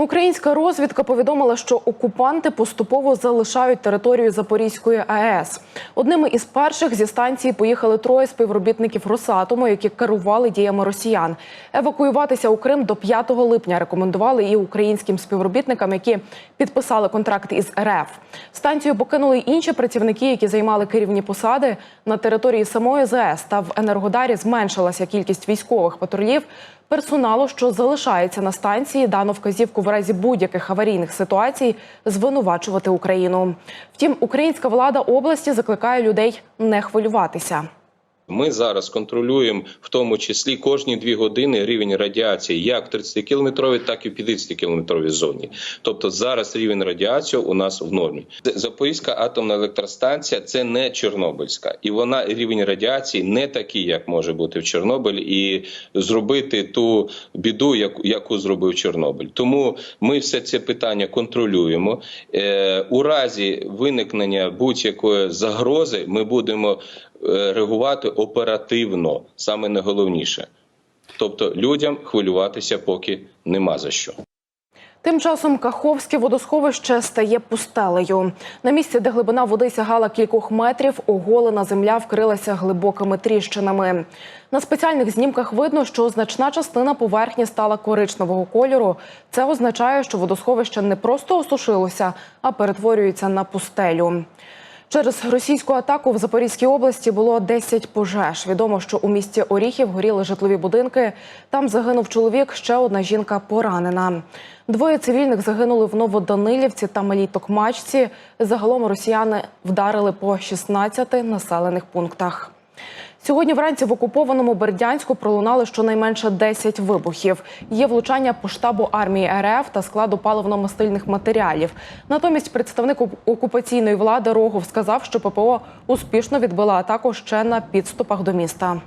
Українська розвідка повідомила, що окупанти поступово залишають територію Запорізької АЕС. Одними із перших зі станції поїхали троє співробітників Росатому, які керували діями росіян. Евакуюватися у Крим до 5 липня рекомендували і українським співробітникам, які підписали контракт із РФ. Станцію покинули інші працівники, які займали керівні посади. На території самої ЗАЕС та в Енергодарі зменшилася кількість військових патрулів. Персоналу, що залишається на станції, дано вказівку разі будь-яких аварійних ситуацій звинувачувати Україну. Втім, українська влада області закликає людей не хвилюватися. Ми зараз контролюємо в тому числі кожні дві години рівень радіації як в 30-кілометровій, так і в 50-кілометровій зоні. Тобто зараз рівень радіації у нас в нормі. Запорізька атомна електростанція це не Чорнобильська, і вона рівень радіації не такий, як може бути в Чорнобилі, і зробити ту біду, яку, зробив Чорнобиль. Тому ми все це питання контролюємо. Е, у разі виникнення будь-якої загрози ми будемо реагувати оперативно, саме найголовніше. Тобто людям хвилюватися поки нема за що. Тим часом Каховське водосховище стає пустелею. На місці, де глибина води сягала кількох метрів, оголена земля вкрилася глибокими тріщинами. На спеціальних знімках видно, що значна частина поверхні стала коричневого кольору. Це означає, що водосховище не просто осушилося, а перетворюється на пустелю. Через російську атаку в Запорізькій області було 10 пожеж. Відомо, що у місті Оріхів горіли житлові будинки. Там загинув чоловік, ще одна жінка поранена. Двоє цивільних загинули в Новоданилівці та Малій Токмачці. Загалом росіяни вдарили по 16 населених пунктах. Сьогодні вранці в окупованому Бердянську пролунали щонайменше 10 вибухів. Є влучання по штабу армії РФ та складу паливно-мастильних матеріалів. Натомість представник окупаційної влади Рогов сказав, що ППО успішно відбила атаку ще на підступах до міста.